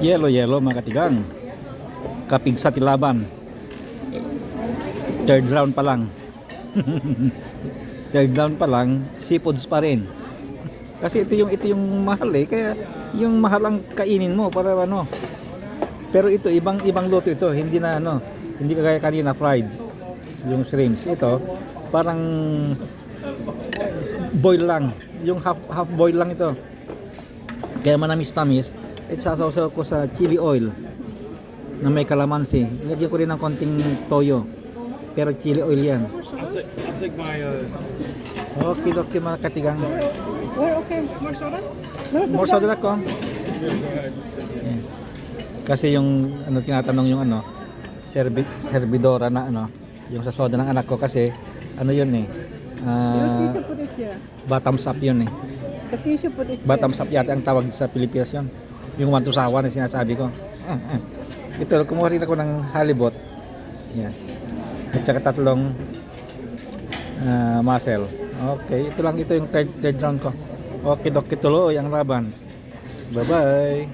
Yellow, yellow mga katigang. Kapig sa tilaban. Third round pa lang. Third round pa lang, seafoods pa rin. Kasi ito yung ito yung mahal eh, kaya yung mahal ang kainin mo para ano. Pero ito ibang ibang luto ito, hindi na ano, hindi kagaya kanina fried yung shrimps. Ito parang boil lang, yung half half boil lang ito. Kaya manamis-tamis, at sasaw ko sa chili oil na may kalamansi. Lagyan ko rin ng konting toyo. Pero chili oil yan. I'll take, I'll take my, uh, Okay, okay mga katigang. We're okay. More soda? More soda lang ko. Kasi yung ano tinatanong yung ano, serbi, servidora na ano, yung sa soda ng anak ko kasi ano yun eh. Here. bottoms up yun eh. Bottoms up yata ang tawag sa Pilipinas yun. Yung one to sawa na sinasabi ko. Ah, ah. Ito, kumuha rin ako ng halibut. Yan. At saka tatlong ah, mussel. Okay, ito lang ito yung third, third round ko. Okay, doki tuloy ang laban. Bye-bye.